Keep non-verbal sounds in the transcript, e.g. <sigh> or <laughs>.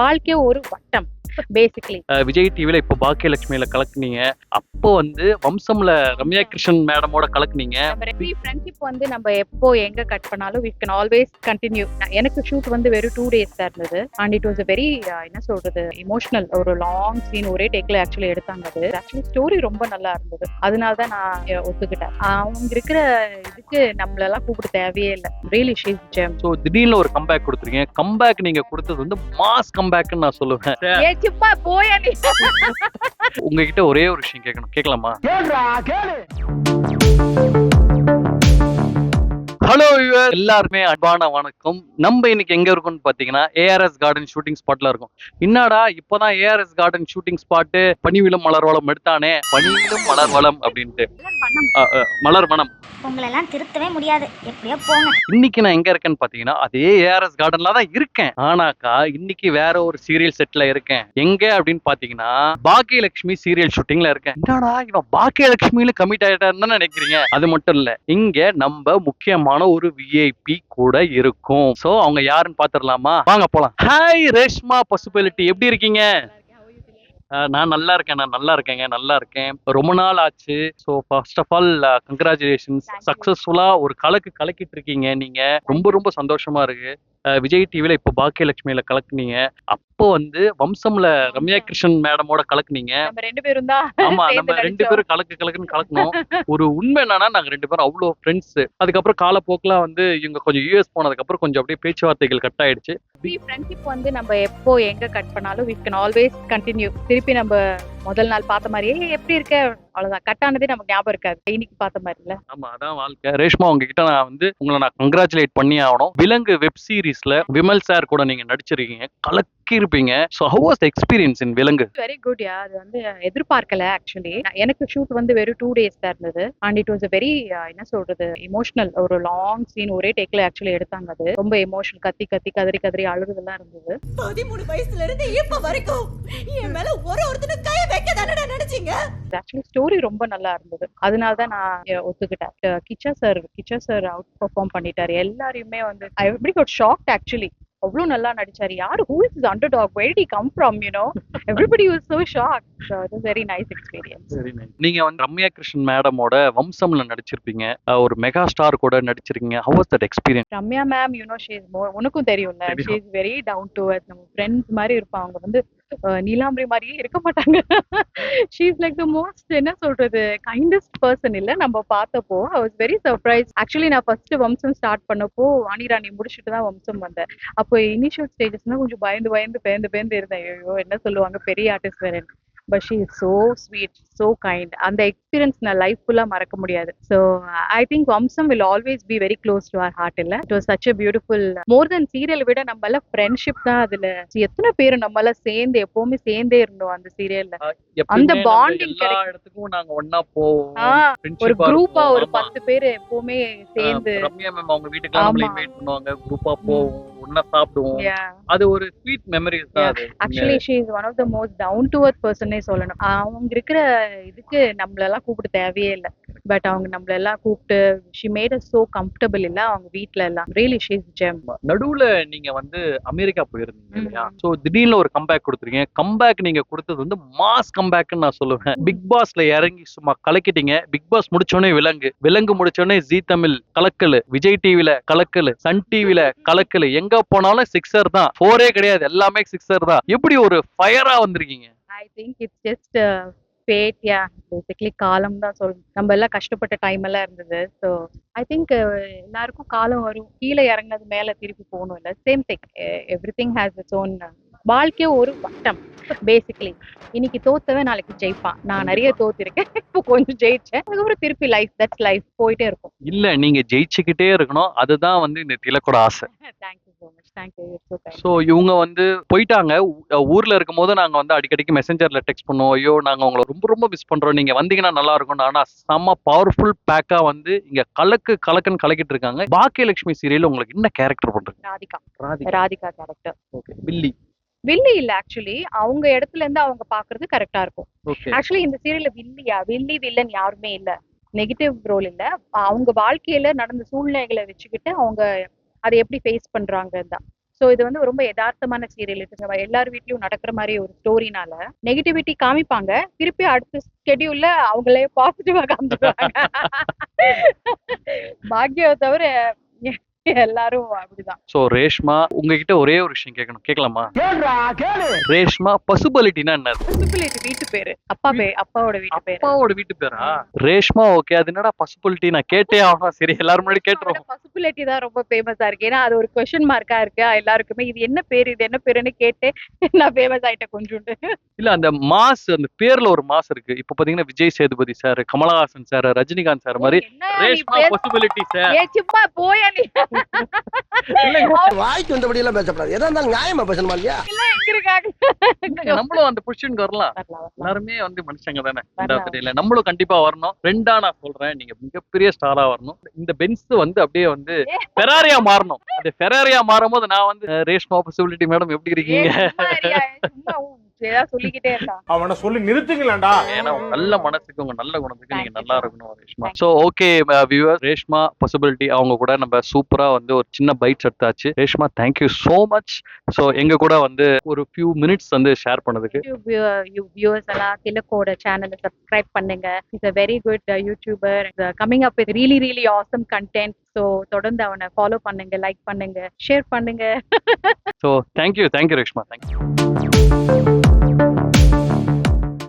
வாழ்க்கை ஒரு வட்டம் பேசிக்கலி விஜய் டிவில இப்போ பாக்கியலட்சுமியில கலக்குனீங்க. அப்போ வந்து வம்சம்ல ரம்யா கிருஷ்ணன் மேடமோட கலக்குனீங்க? ஃப்ரெண்ட்ஷிப் வந்து நம்ம எப்போ எங்க கட் பண்ணாலும் வி கேன் ஆல்வேஸ் கண்டினியூ எனக்கு ஷூட் வந்து வெறும் டூ டேஸ் தான் இருந்தது. அண்ட் இட் வாஸ் வெரி என்ன சொல்றது இமோஷனல் ஒரு லாங் சீன் ஒரே டேக்ல ஆக்சுவலி எடுத்தாங்க அது. ஆக்சுவலி ஸ்டோரி ரொம்ப நல்லா இருந்தது. அதனால தான் நான் ஒத்துக்கிட்டேன். அவங்க இருக்கிற இதுக்கு நம்மளெல்லாம் கூப்பிட தேவையே இல்லை. ரியலி ஷீஸ் ஜெம் ஸோ திடீர்னு ஒரு கம்பேக் கொடுத்துருக்கீங்க. கம்பேக் நீங்க கொடுத்தது வந்து மாஸ் கம்பேக்னு நான் சொல்லுவேன். உங்ககிட்ட ஒரே ஒரு விஷயம் கேட்கணும். கேட்கலாமா ஹலோ எல்லாருமே அன்பான வணக்கம். நம்ம இன்னைக்கு எங்க இருக்கோம்னு பாத்தீங்கன்னா ஏஆர்எஸ் கார்டன் ஷூட்டிங் ஸ்பாட்ல இருக்கோம். என்னடா இப்பதான் ஏஆர்எஸ் கார்டன் ஷூட்டிங் ஸ்பாட்டு பனிவிலும் மலர் வளம் எடுத்தானே? பனிவிலும் மலர் வளம் அப்படின்ட்டு மலர் வனம். உங்களெல்லாம் திருத்தவே முடியாது. எப்படியோ போங்க. இன்னைக்கு நான் எங்க இருக்கேன்னு பாத்தீங்கன்னா அதே ஏஆர்எஸ் கார்டன்ல தான் இருக்கேன். ஆனாக்கா இன்னைக்கு வேற ஒரு சீரியல் செட்ல இருக்கேன். எங்க அப்படின்னு பாத்தீங்கன்னா பாக்கியலட்சுமி சீரியல் ஷூட்டிங்ல இருக்கேன். என்னடா இவன் பாக்கியலட்சுமியில கமிட் ஆயிட்டான்னு நினைக்கிறீங்க? அது மட்டும் இல்ல. இங்க நம்ம முக்கியமான ஒரு விஐபி கூட இருக்கும். சோ அவங்க யாருன்னு பாத்துடலாமா வாங்க போலாம். ஹாய் ரேஷ்மா பசுபிலிட்டி எப்படி இருக்கீங்க? நான் நல்லா இருக்கேன் நான் நல்லா இருக்கேங்க நல்லா இருக்கேன். ரொம்ப நாள் ஆச்சு. So first of all congratulations. சக்சஸ்ஃபுல்லா ஒரு கலக்கு கலக்கிட்டு இருக்கீங்க நீங்க. ரொம்ப ரொம்ப சந்தோஷமா இருக்கு. விஜய் டிவில இப்போ பாக்கியலட்சுமியில கலக்குனீங்க. அப்போ வந்து வம்சம்ல ரம்யா கிருஷ்ணன் மேடமோட கலக்குனீங்க. ரெண்டு பேரும் தான் ஆமா நம்ம ரெண்டு. பேரும் கலக்கு கலக்குன்னு கலக்கணும் ஒரு உண்மை என்னன்னா நாங்க ரெண்டு பேரும் அவ்வளோ ஃப்ரெண்ட்ஸ் அதுக்கப்புறம் காலப்போக்கில் வந்து இவங்க கொஞ்சம் யூஎஸ் போனதுக்கு அப்புறம் கொஞ்சம் அப்படியே பேச்சுவார்த்தைகள் கட் ஆயிடுச்சு. ஃப்ரெண்ட்ஷிப் வந்து நம்ம எப்போ எங்க கட் பண்ணாலும் வி கேன் ஆல்வேஸ் கண்டினியூ திருப்பி நம்ம முதல் நாள் பார்த்த மாதிரியே எப்படி இருக்க? அவ்வளவுதான். கட்டானதே நமக்கு ஞாபகம் இருக்காது. இன்னைக்கு பார்த்த மாதிரி இல்ல ஆமா அதான் வாழ்க்கை. ரேஷ்மா உங்ககிட்ட நான் வந்து உங்களை நான் கங்க்ராச்சுலேட் பண்ணி ஆகணும். விலங்கு வெப் சீரிஸ்ல விமல் சார் கூட நீங்க நடிச்சிருக்கீங்க. கலக்கி இருப்பீங்க so how was experience in Vilangu? Very good யா அது வந்து எதிர்பார்க்கல ஆக்சுவலி எனக்கு ஷூட் வந்து வெறும் டூ டேஸ் தான் இருந்தது. அண்ட் இட் வாஸ் வெரி என்ன சொல்றது இமோஷனல் ஒரு லாங் சீன் ஒரே டேக்ல ஆக்சுவலி எடுத்தாங்க அது. ரொம்ப எமோஷனல் கத்தி கத்தி கதறி கதறி அழுகுதெல்லாம் இருந்தது. பதிமூணு வயசுல இருந்து இப்ப வரைக்கும் என் மேல ஒரு ஒருத்தனும் கை வைக்க தானே நினைச்சீங்க? ஆக்சுவலி ஸ்டோரி ரொம்ப நல்லா இருந்தது. அதனால தான் நான் ஒத்துக்கிட்டேன். Kiccha sir Kiccha sir outperform பண்ணிட்டாரு. எல்லாரையுமே வந்து ஐ எப்படி ஒரு ஷாக்ட் ஆக்சுவலி அவ்வளோ நல்லா நடிச்சாரு. யார்? Who is underdog very D come from you know everybody was so shock it was very nice experience நீங்க வந்து ரம்யா கிருஷ்ணன் மேடமோட வம்சம்ல நடிச்சிருப்பீங்க. ஒரு மெகா ஸ்டார் கூட நடிச்சிருக்கீங்க. How was that experience Ramya ma'am you know she is more உனக்கும் தெரியும்ல. தெரியும். She is very down to earth நம்ம friends மாதிரி இருப்பாங்க வந்து அஹ், நீலாம்பரி மாதிரியே இருக்க மாட்டாங்க. ஷீஸ் லைக் த மோஸ்ட் என்ன சொல்றது கைண்டஸ்ட் பர்சன் இல்ல. நம்ம பார்த்தப்போ I was very surprise actually நான் ஃபர்ஸ்ட் வம்சம் ஸ்டார்ட் பண்ணப்போ வாணிராணி முடிச்சுட்டு தான் வம்சம் வந்தேன். அப்போ இனிஷியல் ஸ்டேஜஸ்னா கொஞ்சம் பயந்து பயந்து பயந்து பயந்து இருந்தேன். ஐயோ என்ன சொல்லுவாங்க பெரிய ஆர்டிஸ்ட் வேற but she is so sweet so kind அந்த எக்ஸ்பீரியன்ஸ் நான் லைஃப் ஃபுல்லா மறக்க முடியாது so I think Vamsam will always be very close to our heart இல்ல it was such a beautiful more than சீரியலை விட நம்ம எல்லாம் ஃப்ரெண்ட்ஷிப் தான் அதுல எத்தனை பேர் நம்ம எல்லாம் சேர்ந்து எப்பவுமே சேர்ந்தே இருந்தோம் அந்த சீரியல்ல அந்த கிடைக்கும். இடத்துக்கும் நாங்க ஒண்ணா போவோம் ஒரு குரூப்பா. ஒரு. பத்து பேர் எப்பவுமே சேர்ந்து ரம்யா மேம் அவங்க வீட்டுக்கு. இன்வைட் பண்ணுவாங்க குரூப்பா போவோம் ஒண்ணா சாப்பிடுவோம். அது ஒரு ஸ்வீட் மெமரிஸ் தான் அது. Actually she is one of the most down to earth பர்சனே சொல்லணும். அவங்க இருக்கிற இதுக்கு நம்மளெல்லாம் கூப்பிட தேவையே இல்லை. பட் அவங்க நம்மளெல்லாம் கூப்பிட்டு she made us so comfortable இல்ல. அவங்க வீட்ல எல்லாம். ரியலி ஷீ இஸ் ஜெம் நடுவுல நீங்க வந்து அமெரிக்கா போயிருந்தீங்க. இல்லையா? சோ திடீர்னு ஒரு கம்பேக் கொடுத்துருக்கீங்க. கம்பேக் நீங்க கொடுத்தது வந்து மாஸ் கம்பேக்னு நான் சொல்லுவேன். பிக் பாஸ்ல இறங்கி சும்மா கலக்கிட்டீங்க. பிக் பாஸ் முடிச்சோடனே விலங்கு. விலங்கு முடிச்சோடனே ஜி தமிழ் கலக்கலு. விஜய் டிவில கலக்கலு. சன் டிவில கலக்கலு. எங்க போனாலும் சிக்ஸர் தான். ஃபோரே கிடையாது. எல்லாமே சிக்ஸர் தான். எப்படி ஒரு ஃபயரா வந்திருக்கீங்க? I think it's just fate ya basically காலம் தான் சொல்லணும் நம்ம எல்லாம் கஷ்டப்பட்ட டைம் எல்லாம் இருந்தது. ஸோ ஐ திங்க் எல்லாருக்கும் காலம் வரும். கீழே இறங்குனது மேல திருப்பி போகணும் இல்ல. Same thing everything has its own வாழ்க்கை ஒரு வட்டம் பேசிக்கலி இன்னைக்கு தோத்தவன் நாளைக்கு ஜெயிப்பான். நான் நிறைய தோத்திருக்கேன். <laughs> இப்போ கொஞ்சம் ஜெயிச்சேன். அதுக்கப்புறம் திருப்பி லைஃப் தட்ஸ் லைஃப் போயிட்டே இருக்கும். இல்ல நீங்க ஜெயிச்சுக்கிட்டே இருக்கணும். அதுதான் வந்து இந்த திலக்கோட ஆசை. <laughs> தேங்க்யூ ஸோ இவங்க வந்து போயிட்டாங்க. ஊர்ல இருக்கும்போது நாங்க வந்து அடிக்கடிக்கு மெசஞ்சர்ல டெக்ஸ்ட் பண்ணுவோம். ஐயோ நாங்க உங்களை ரொம்ப ரொம்ப மிஸ் பண்றோம். நீங்க வந்தீங்கன்னா நல்லா இருக்கும் ஆனா செம்ம பவர்ஃபுல் பேக்கா வந்து இங்க கலக்கு கலக்குன்னு கலக்கிட்டு இருக்காங்க. பாக்கியலட்சுமி சீரியல் உங்களுக்கு என்ன கேரக்டர் பண்றீங்க? ராதிகா. ராதிகா. ராதிகா கேரக்டர் ஓகே பில்லி வில்லி இல்ல ஆக்சுவலி அவங்க இடத்துல இருந்து அவங்க பாக்குறது கரெக்டா இருக்கும். ஓகே ஆக்சுவலி இந்த சீரியல்ல வில்லியா? வில்லி வில்லன் யாருமே இல்ல. நெகட்டிவ் ரோல் இல்ல. அவங்க வாழ்க்கையில நடந்த சூழ்நிலைகளை வச்சுக்கிட்டு அவங்க அதை எப்படி ஃபேஸ் பண்றாங்க தான். ஸோ இது வந்து ரொம்ப யதார்த்தமான சீரியல் இது. எல்லார் வீட்லயும் நடக்கிற மாதிரி ஒரு ஸ்டோரினால நெகட்டிவிட்டி காமிப்பாங்க. திருப்பி அடுத்த ஸ்கெடியூல்ல அவங்களே பாசிட்டிவா காமிச்சிருவாங்க. <laughs> பாக்யாவை தவிர எல்லாரும் அப்படிதான். சோ ரேஷ்மா உங்ககிட்ட ஒரே ஒரு விஷயம் கேட்கணும். கேட்கலாமா? ரேஷ்மா பசுபலிட்டினா என்ன? பசுப்புலேட்டு வீட்டு பேரு. அப்பா பே அப்பாவோட வீட்டு பேரு. அப்பாவோட வீட்டு பேரா? ரேஷ்மா ஓகே அது என்னடா பசுபலிட்டி? நான் கேட்டே ஆகணும். சரி எல்லாரும் முன்னாடி கேட்டுருவோம். பசுப்புலேட்டி தான் ரொம்ப ஃபேமஸா இருக்கு. ஏன்னா அது ஒரு கொஸ்டின் மார்க்கா இருக்கு. எல்லாருக்குமே இது என்ன பேரு இது என்ன பேருன்னு கேட்டு நான் ஃபேமஸ் ஆயிட்டேன் கொஞ்சோண்டு. இல்ல அந்த மாஸ் அந்த பேர்ல ஒரு மாஸ் இருக்கு. இப்ப பாத்தீங்கன்னா Vijay Sethupathi sir Kamal Haasan sir Rajinikanth sir மாதிரி ரேஷ்மா பேச- பசுபலிட்டி சார். ஏ சும்மா போயா நீ. வாய்க்கு வந்தபடி எல்லாம் பேசப்படாது. எதா இருந்தாலும் நியாயமா பேசணுமா இல்லையா? நம்மளும் அந்த பொசிஷனுக்கு வரலாம். எல்லாருமே வந்து மனுஷங்க தானே. தெரியல. நம்மளும் கண்டிப்பா வரணும். ரெண்டா நான் சொல்றேன். நீங்க மிகப்பெரிய ஸ்டாரா வரணும். இந்த பென்ஸ் வந்து அப்படியே வந்து ஃபெராரியா மாறணும். அந்த ஃபெராரியா மாறும் போது நான் வந்து ரேஷ்மா பாசிபிலிட்டி மேடம் எப்படி இருக்கீங்க? ஏதாவது சொல்லிக்கிட்டே இருக்கா அவனை சொல்லி நிறுத்துங்களேன்டா. ஏன்னா உங்க நல்ல மனசுக்கு உங்க நல்ல குணத்துக்கு நீங்க நல்லா. இருக்கணும் Reshma. So okay viewer Reshma possibility அவங்க கூட நம்ம சூப்பரா வந்து ஒரு சின்ன பைட்ஸ் எடுத்தாச்சு. Reshma thank you so much so எங்க கூட வந்து ஒரு ஃபியூ மினிட்ஸ் வந்து ஷேர் பண்ணதுக்கு. வியூவர்ஸ் எல்லாம் திலக்கோட சேனலை சப்ஸ்கிரைப் பண்ணுங்க. Is a very good YouTuber coming up with really really awesome content so தொடர்ந்து அவனை ஃபாலோ பண்ணுங்க லைக் பண்ணுங்க ஷேர் பண்ணுங்க. So thank you thank you Reshma. Thank you